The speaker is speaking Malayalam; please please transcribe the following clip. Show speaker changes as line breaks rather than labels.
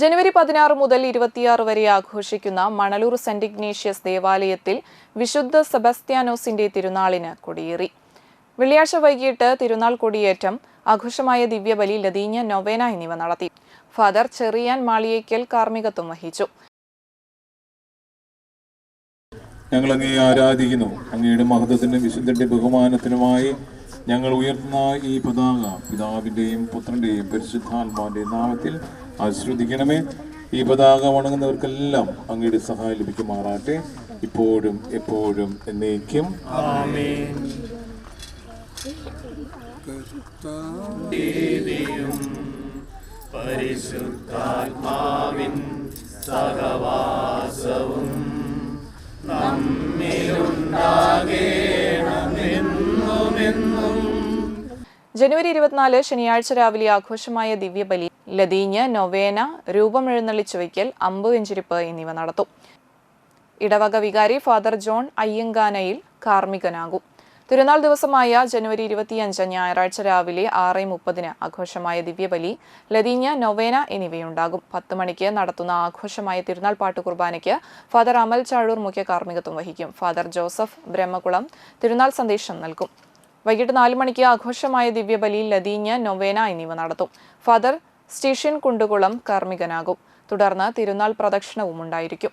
ജനുവരി പതിനാറ് മുതൽ ഇരുപത്തിയാറ് വരെ ആഘോഷിക്കുന്ന മണലൂർ സെന്റ് ഇഗ്നേഷ്യസ് ദേവാലയത്തിൽ വിശുദ്ധ സെബസ്ത്യാനോസിന്റെ തിരുനാളിന് കൊടിയേറി. വെള്ളിയാഴ്ച വൈകിട്ട് തിരുനാൾ കൊടിയേറ്റം ആഘോഷമായ ദിവ്യബലി ലതീഞ്ഞ നൊവേന എന്നിവ നടത്തി. ഫാദർ ചെറിയാൻ മാളിയേക്കൽ കാർമ്മികത്വം വഹിച്ചു.
ഞങ്ങൾ അങ്ങേ ആരാധിക്കുന്നു. അങ്ങയുടെ മഹത്വത്തിനും വിശുദ്ധന്റെ ബഹുമാനത്തിനുമായി ഞങ്ങൾ ഉയർത്തുന്ന ഈ പതാക പിതാവിന്റെയും പുത്രന്റെയും പരിശുദ്ധാത്മാവിന്റെയും നാമത്തിൽ ആശ്രദിക്കണമേ ഈ പതാക വണങ്ങുന്നവർക്കെല്ലാം അങ്ങയുടെ സഹായം ലഭിക്കുമാറാട്ടെ ഇപ്പോഴും എപ്പോഴും എന്നേക്കും.
ജനുവരി ഇരുപത്തിനാല് ശനിയാഴ്ച രാവിലെ ആഘോഷമായ ദിവ്യബലി ലതീഞ്ഞ് നൊവേന രൂപമെഴുന്നള്ളിച്ചു വയ്ക്കൽ അമ്പ് വെഞ്ചിരിപ്പ് എന്നിവ നടത്തും. ഇടവക വികാരി ഫാദർ ജോൺ അയ്യങ്കാനയിൽ കാർമ്മികനാകും. തിരുനാൾ ദിവസമായ ജനുവരി ഇരുപത്തിയഞ്ച് ഞായറാഴ്ച രാവിലെ ആറ് മുപ്പതിന് ആഘോഷമായ ദിവ്യബലി ലതീഞ്ഞ നൊവേന എന്നിവയുണ്ടാകും. പത്ത് മണിക്ക് നടത്തുന്ന ആഘോഷമായ തിരുനാൾ പാട്ട് കുർബാനയ്ക്ക് ഫാദർ അമൽ ചാഴൂർ മുഖ്യ കാർമ്മികത്വം വഹിക്കും. ഫാദർ ജോസഫ് ബ്രഹ്മകുളം തിരുനാൾ സന്ദേശം നൽകും. വൈകിട്ട് നാല് മണിക്ക് ആഘോഷമായ ദിവ്യബലി ലതീഞ്ഞ നൊവേന എന്നിവ നടത്തും. ഫാദർ സ്റ്റീഷ്യൻ കുണ്ടുകുളം കാർമ്മികനാകും. തുടർന്ന് തിരുനാൾ പ്രദക്ഷിണവും ഉണ്ടായിരിക്കും